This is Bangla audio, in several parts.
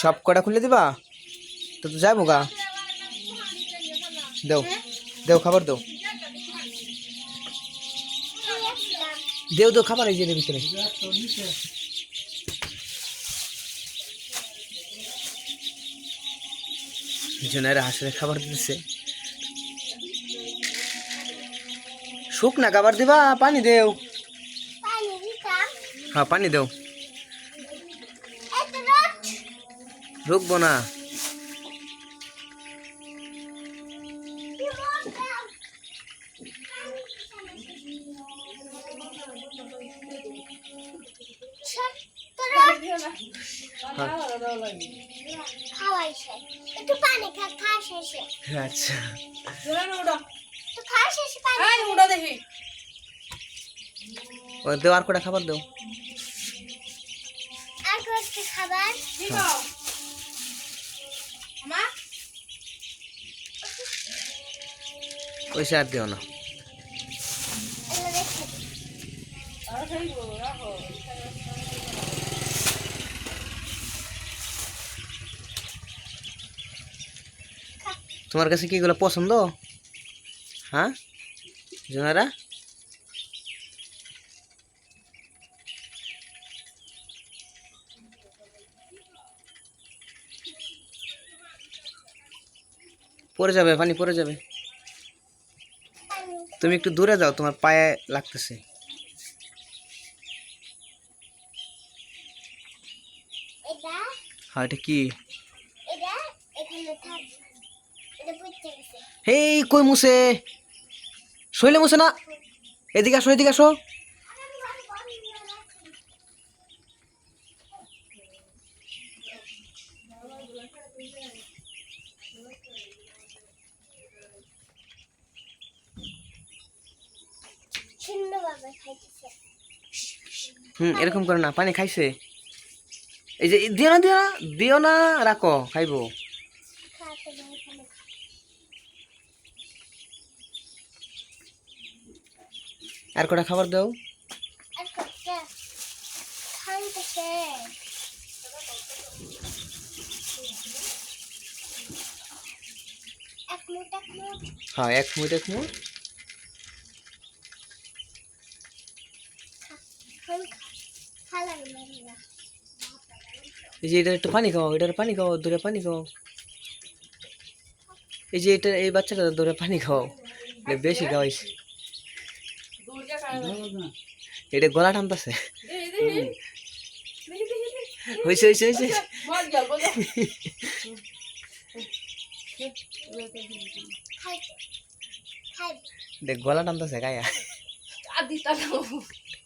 সব কটা খুলে দিবা? তো তো যাব গা দেও দেও খাবার দেও। দেও দেও খাবার এই যে ভিতরে। জনের হাঁসের খাবার দিতেছে। শুকনা খাবার দিবা পানি দেও। হ্যাঁ পানি দেও। রুকবো না। খাওয়াইছে একটু পানি খা খা শেষে আচ্ছা। তো খা শেষে পানি ও দেও। আর কটা খাবার। দেও খাবার পয়সা আর দিও না। তোমার কাছে কি এগুলো পছন্দ? হ্যাঁ? জোনারা? পড়ে যাবে, পানি পড়ে যাবে। তুমি একটু দূরে যাও তোমার পায়ে লাগতেছে। হে হ্যাঁ এটা কি? হেই কই মুছে? শৈলে মুছে না? এদিকে আসো এদিকে আসো। হুম এরকম করে না পানি খাইছে। এই যে দিও না দিও না দিও না রাখো খাইবো। আর কটা খাবার দাও? হ্যাঁ এক মিনিট এক মিনিট খান খালা মারি না এই যে এটা একটু পানি খাও, এটার পানি খাও দূরে পানি খাও। এই যে এটা, এই বাচ্চাটা দূরে পানি খাও। এটা বেশি খাওয়াইছে এটা গলা টানতেছে। হয়েছে হয়েছে হয়েছে দেখ, গলা টানতেছে, গায়া।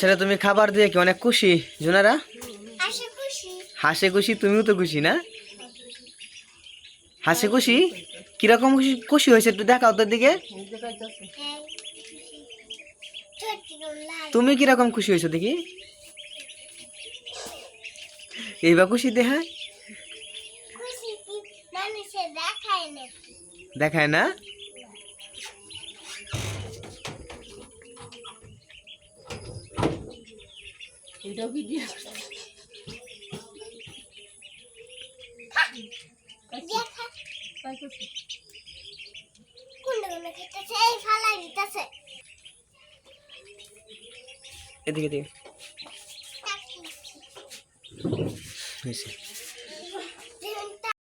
সেটা তুমি খাবার দিয়ে কি অনেক খুশি জোনারা? হাসে খুশি। তুমিও তো খুশি না? হাসে খুশি? কীরকম খুশি খুশি হয়েছে একটু দেখাও তোর দিকে তুমি কীরকম খুশি হয়েছো দেখি। এইবার খুশি দেখায়? দেখায় না? এই ফালাই এদিকে এদিকে। হয়েছে।